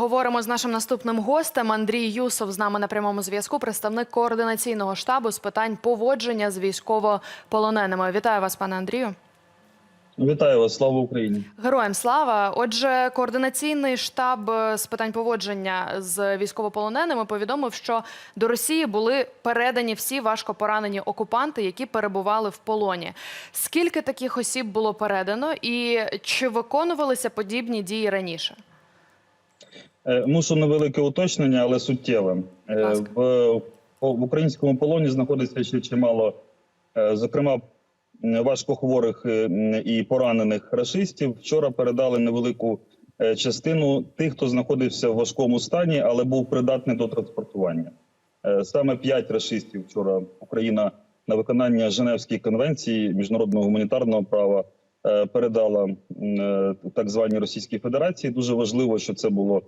говоримо з нашим наступним гостем. Андрій Юсов з нами на прямому зв'язку, представник координаційного штабу з питань поводження з військовополоненими. Вітаю вас, пане Андрію. Вітаю вас, слава Україні. Героям слава. Отже, координаційний штаб е, з питань поводження з військовополоненими повідомив, що до Росії були передані всі важко поранені окупанти, які перебували в полоні. Скільки таких осіб було передано, і чи виконувалися подібні дії раніше? Е, Мушу невелике уточнення, але суттєве. Е. В, в українському полоні знаходиться ще чимало, е, зокрема, важкохворих і поранених рашистів. Вчора передали невелику частину тих, хто знаходився в важкому стані, але був придатний до транспортування. Саме п'ять рашистів вчора Україна на виконання Женевської конвенції міжнародного гуманітарного права передала так званій Російській Федерації. Дуже важливо, що це було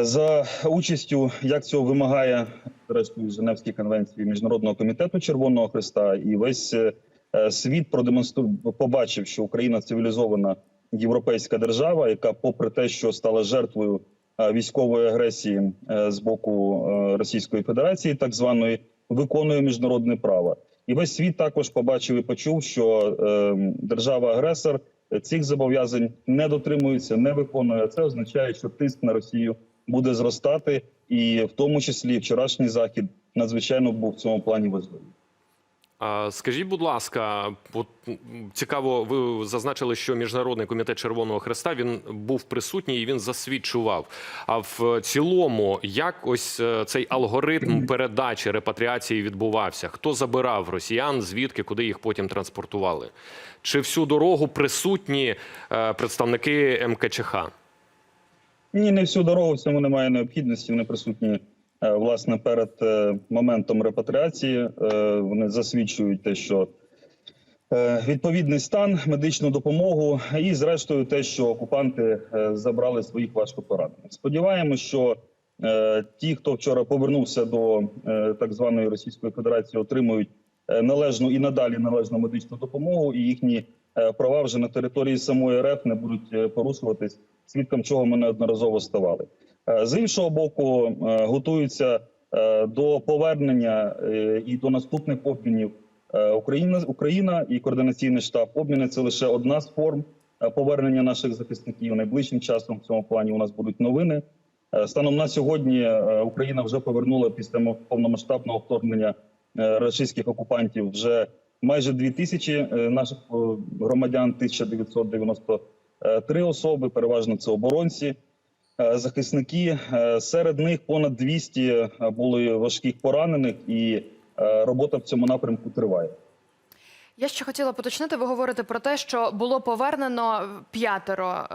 за участю, як цього вимагає зрештою Женевської конвенції міжнародного комітету Червоного Христа, і весь е, е, світ продемонстрував, побачив, що Україна цивілізована європейська держава, яка, попри те, що стала жертвою е, військової агресії е, з боку е, Російської Федерації, так званої, виконує міжнародне право. І весь світ також побачив і почув, що е, держава-агресор цих зобов'язань не дотримується, не виконує. Це означає, що тиск на Росію буде зростати, і в тому числі вчорашній захід надзвичайно був в цьому плані важливий. Скажіть, будь ласка, от цікаво, ви зазначили, що міжнародний комітет Червоного Хреста він був присутній і він засвідчував. А в цілому, як ось е, цей алгоритм передачі репатріації відбувався? Хто забирав росіян? Звідки, куди їх потім транспортували? Чи всю дорогу присутні е, представники МКЧХ? Ні, не всю дорогу в цьому немає необхідності. Вони присутні е, власне перед е, моментом репатріації. Е, Вони засвідчують те, що відповідний стан, медичну допомогу, і зрештою те, що окупанти забрали своїх важкопоранених. Сподіваємось, що е, ті, хто вчора повернувся до так званої Російської Федерації, отримують належну і надалі належну медичну допомогу, і їхні права вже на території самої РФ не будуть порушуватись, Свідком чого ми неодноразово ставали. Е, з іншого боку, е, готуються е, до повернення і до наступних обмінів Україна Україна і координаційний штаб обміни це лише одна з форм повернення наших захисників. Найближчим часом в цьому плані у нас будуть новини. Станом на сьогодні Україна вже повернула після повномасштабного вторгнення російських окупантів вже майже 2000 наших громадян 1990 Е, три особи, переважно це оборонці, е, захисники. Е, серед них понад 200 були важких поранених, і робота в цьому напрямку триває. Я ще хотіла поточнити. Ви говорите про те, що було повернено п'ятеро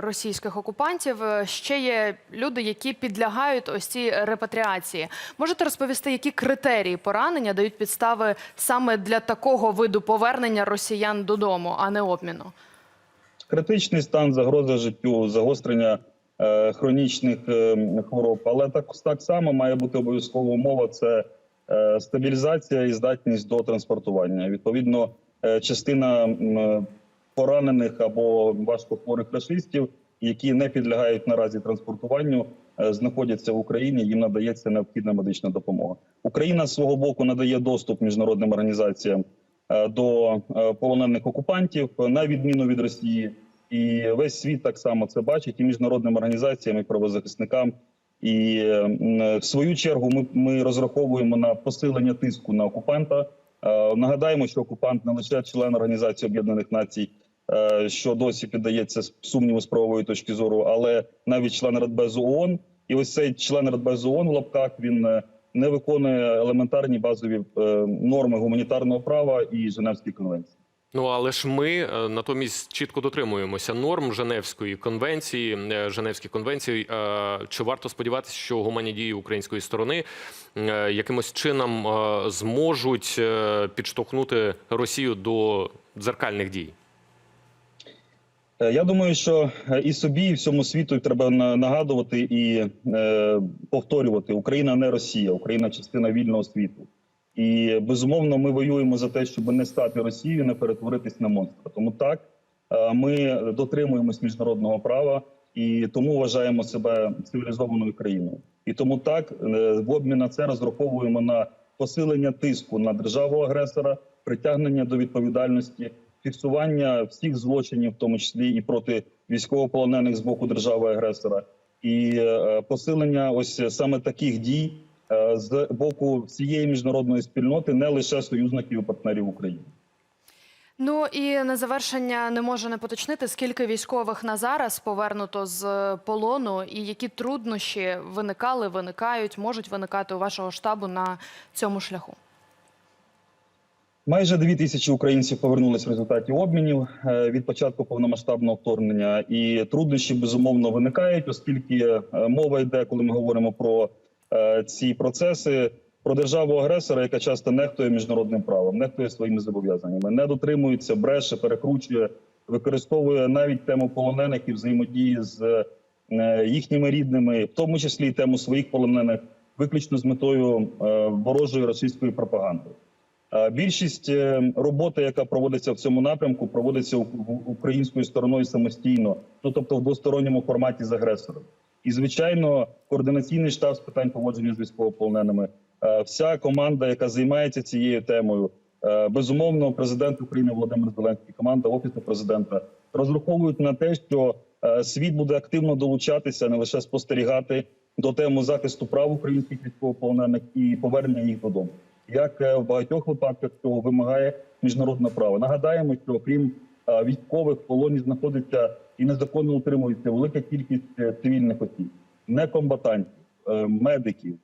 російських окупантів. Ще є люди, які підлягають ось цій репатріації. Можете розповісти, які критерії поранення дають підстави саме для такого виду повернення росіян додому, а не обміну? Критичний стан, загроза життю, загострення е, хронічних е, хвороб. Але так, так само має бути обов'язкова умова це е, стабілізація і здатність до транспортування. Відповідно, е, частина м, поранених або важкохворих рашистів, які не підлягають наразі транспортуванню, е, знаходяться в Україні. Їм надається необхідна медична допомога. Україна з свого боку надає доступ міжнародним організаціям е, до е, полонених окупантів на відміну від Росії, і весь світ так само це бачить і міжнародним організаціям і правозахисникам. І е, в свою чергу ми, ми розраховуємо на посилення тиску на окупанта. Е, Нагадаємо, що окупант не лише член Організації Об'єднаних Націй, е, що досі піддається сумніву з правової точки зору, але навіть член Радбезу ООН. І ось цей член Радбезу ООН в лапках він е, не виконує елементарні базові е, норми гуманітарного права і Женевської конвенції. Ну але ж ми е, натомість чітко дотримуємося норм Женевської конвенції. е, Женевської конвенції. Чи варто сподіватися, що гуманні дії української сторони якимось чином зможуть підштовхнути Росію до дзеркальних дій? Е, Я думаю, що е, і собі, і всьому світу треба нагадувати і е, повторювати: Україна не Росія, Україна частина вільного світу. І безумовно, ми воюємо за те, щоб не стати Росією, не перетворитись на монстра. Тому так е, ми дотримуємось міжнародного права і тому вважаємо себе цивілізованою країною. І тому так в обмін на це розраховуємо на посилення тиску на державу агресора, притягнення до відповідальності, фіксування всіх злочинів, в тому числі і проти військовополонених з боку держави агресора, і е, посилення ось саме таких дій е, з боку всієї міжнародної спільноти, не лише союзників і партнерів України. Ну і на завершення не можу не поточнити, скільки військових на зараз повернуто з полону, і які труднощі виникали, виникають, можуть виникати у вашого штабу на цьому шляху. Майже дві тисячі українців повернулись в результаті обмінів е, від початку повномасштабного вторгнення, і труднощі безумовно виникають, оскільки е, мова йде, коли ми говоримо про е, ці процеси, про державу агресора, яка часто нехтує міжнародним правом, нехтує своїми зобов'язаннями, не дотримується, бреше, перекручує, використовує навіть тему полонених і взаємодії з їхніми рідними, в тому числі і тему своїх полонених, виключно з метою ворожої російської пропаганди. Е, Більшість е, роботи, яка проводиться в цьому напрямку, проводиться українською стороною самостійно, ну тобто в двосторонньому форматі з агресором. І звичайно, координаційний штаб з питань поводження з військовополоненими, е, вся команда, яка займається цією темою, безумовно, президент України Володимир Зеленський, команда офісу президента розраховують на те, що світ буде активно долучатися, не лише спостерігати до теми захисту прав українських військовополонених і повернення їх додому як е, в багатьох випадках цього вимагає міжнародне право. Нагадаємо, що окрім е, військових в полоні знаходиться і незаконно утримується велика кількість е, цивільних осіб, некомбатантів, медиків,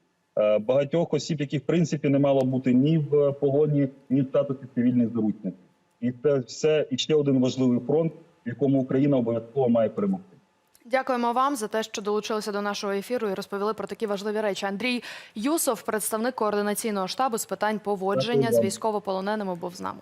багатьох осіб, які в принципі не мало бути ні в полоні, ні в статусі цивільних заручників. І це все і ще один важливий фронт, в якому Україна обов'язково має перемогти. Дякуємо вам за те, що долучилися до нашого ефіру і розповіли про такі важливі речі. Андрій Юсов, представник координаційного штабу з питань поводження з військовополоненими, був з нами.